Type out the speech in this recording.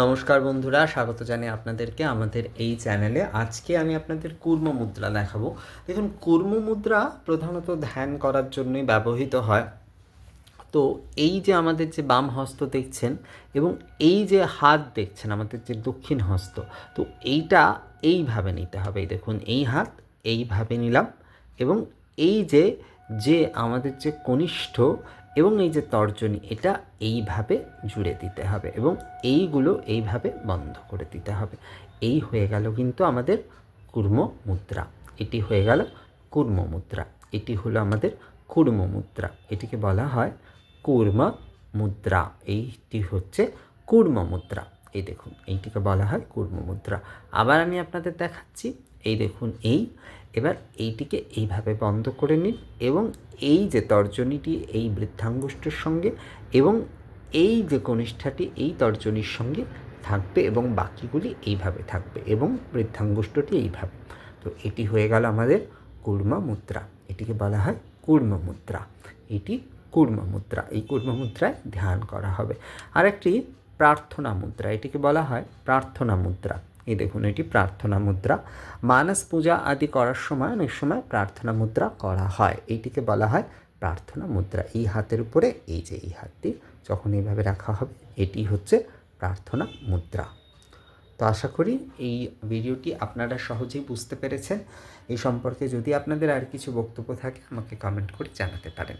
নমস্কার বন্ধুরা, স্বাগত জানাই আপনাদেরকে আমাদের এই চ্যানেলে। আজকে আমি আপনাদের কুর্ম মুদ্রা দেখাবো। দেখুন, কুর্ম মুদ্রা প্রধানত ধ্যান করার জন্যই ব্যবহৃত হয়। তো এই যে আমাদের যে বাম হস্ত দেখছেন এবং এই যে হাত দেখছেন, আমাদের যে দক্ষিণ হস্ত, তো এইটা এইভাবে নিতে হবে। দেখুন, এই হাত এইভাবে নিলাম এবং এই যে যে আমাদের যে কনিষ্ঠ এবং এই যে তর্জনী, এটা এইভাবে জুড়ে দিতে হবে এবং এইগুলো এইভাবে বন্ধ করে দিতে হবে। এই হয়ে গেল কিন্তু আমাদের কুর্ম মুদ্রা। এটি হয়ে গেল কুর্ম মুদ্রা। এটি হলো আমাদের কুর্ম মুদ্রা। এটিকে বলা হয় কুর্ম মুদ্রা। এইটি হচ্ছে কুর্ম মুদ্রা। এই দেখুন, এইটিকে বলা হয় কুর্ম মুদ্রা। আবার আমি আপনাদের দেখাচ্ছি এই দেখুন, এই। এবার এইটিকে এইভাবে বন্ধ করে নিন এবং এই যে তর্জনীটি, এই বৃদ্ধাঙ্গুষ্ঠের সঙ্গে এবং এই যে কনিষ্ঠাটি, এই তর্জনীর সঙ্গে থাকবে এবং বাকিগুলি এইভাবে থাকবে এবং বৃদ্ধাঙ্গুষ্ঠটি এইভাবে। তো এটি হয়ে গেল আমাদের কুর্মা মুদ্রা এটিকে বলা হয় কুর্ম মুদ্রা এটি কুর্ম মুদ্রা এই কুর্ম মুদ্রায় ধ্যান করা হবে। আরেকটি প্রার্থনা মুদ্রা এটিকে বলা হয় প্রার্থনা মুদ্রা এই দেখুন, এটি প্রার্থনা মুদ্রা। মানস পূজা আদি করার সময় অনেক সময় প্রার্থনা মুদ্রা করা হয়। এইটিকে বলা হয় প্রার্থনা মুদ্রা। এই হাতের উপরে, এই যে এই হাতটি, যখন এইভাবে রাখা হবে, এটি হচ্ছে প্রার্থনা মুদ্রা। তো আশা করি এই ভিডিওটি আপনারা সহজেই বুঝতে পেরেছেন। এই সম্পর্কে যদি আপনাদের আর কিছু বক্তব্য থাকে, আমাকে কমেন্ট করে জানাতে পারেন।